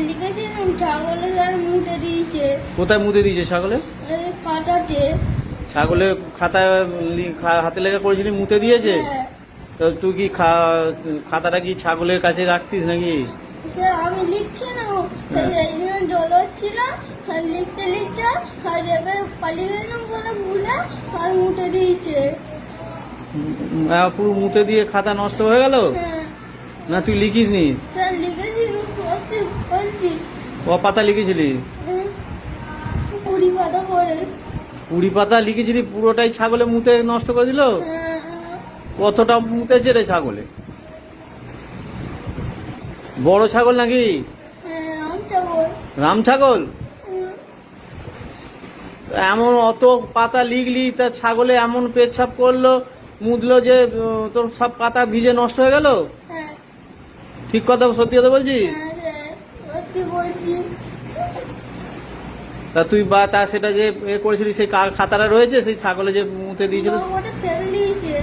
লিখেছিলাম ছাগলে তার মুটে দিয়েছে। কোথায় মুতে দিয়েছে ছাগলে? এই খাটাতে ছাগলে খাতায় হাতে লেখা করেছিলি মুতে দিয়েছে? হ্যাঁ। তো তুই কি খা- খাতাটা কি ছাগলের কাছে রাখতিস নাকি? স্যার আমি লিখছি না হ্যাঁ। জল হচ্ছিল লিখতে লিখতে আর জায়গায় পালিয়ে গেলাম বলে ভুলে আর মুটে দিয়েছে। পুরো মুতে দিয়ে খাতা নষ্ট হয়ে গেল? হ্যাঁ। না তুই লিখিস নি স্যার ক পাতা লিখেছিলি? হ্যাঁ। কুড়ি পাতা করে কুড়ি পাতা লিখেছিলি পুরোটাই ছাগলে মুতে নষ্ট করে দিল? হ্যাঁ, কতটা মুতেছে রে ছাগলে? বড় ছাগল নাকি? হ্যাঁ, রাম ছাগল। হুম, এমন অত পাতা লিখলি তা ছাগলে এমন পেচ্ছাপ করল মুদলো যে তোর সব পাতা ভিজে নষ্ট হয়ে গেল? হ্যাঁ। ঠিক কথা সত্যি কথা বলছি হ্যাঁ। স্যার সত্যি বলছি তা তুই বা তা সেটা যে এ করেছিলি সেই খাতাটা রয়েছে? সেই ছাগলে যে মুতে দিয়েছিল? ওটা ফেলে দিয়েছে।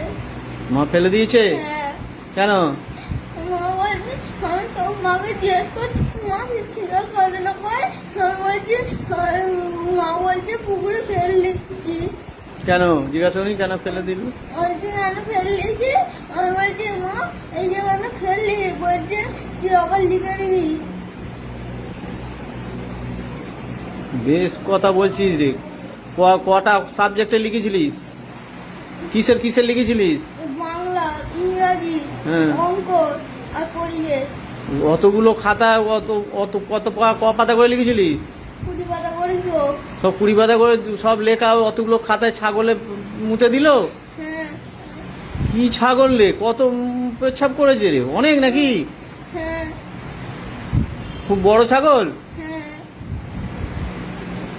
মা ফেলে দিয়েছে? হ্যাঁ। কেন? মা বলছে আমি মাকে জিজ্ঞেস করছি মা ছিল করে না করে আমি বলছি মা বলছে পুকুরে ফেলে দিচ্ছি কেন? জিজ্ঞাসা করি কেন ফেলে দিল? বলছে কেন ফেলে দিয়েছি? আমি বলছি মা এই যে কেন ফেললি? বলছে যে আবার লিখে নিবি বেশ কথা বলছিস রে। কটা সাবজেক্টে লিখেছিলিস? কিসের কিসের লিখেছিলিস? বাংলা ইংরাজি হ্যাঁ। অঙ্ক আর পরিবেশ। অতগুলো খাতা অত অত কত ক পাতা করে লিখেছিলিস? সব কুড়ি পাতা করে সব লেখা অতগুলো খাতায় ছাগলে মুতে দিল? হ্যাঁ। কি ছাগল রে কত উম, পেচ্ছাপ করেছে রে। অনেক নাকি? হ্যাঁ। খুব বড় ছাগল? হ্যাঁ।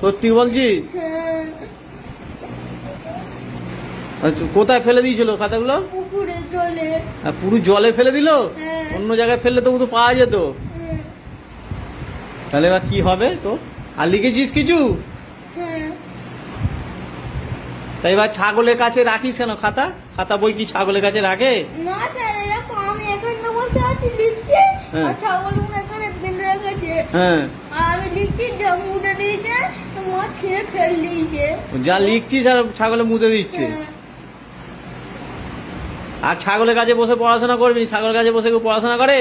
সত্যি বলছি? হ্যাঁ। আচ্ছা, কোথায় ফেলে দিয়েছিল খাতাগুলো? আর পুরো জলে ফেলে দিল? হ্যাঁ। অন্য জায়গায় ফেললে তো তো পাওয়া যেত। হ্যাঁ। তাহলে এবার কি হবে তো আর লিখেছিস কিছু? হ্যাঁ। তাই এবার ছাগলের কাছে রাখিস কেন খাতা? খাতা বই কি ছাগলের কাছে রাখে? হ্যাঁ। লিখছি দিয়েছে মা ছিঁড়ে ফেল দিয়েছে। যা লিখছিস আর ছাগলে মুতে দিচ্ছে। হ্যাঁ। আর ছাগলের কাছে বসে পড়াশোনা করবি ছাগলের কাছে বসে কেউ পড়াশোনা করে?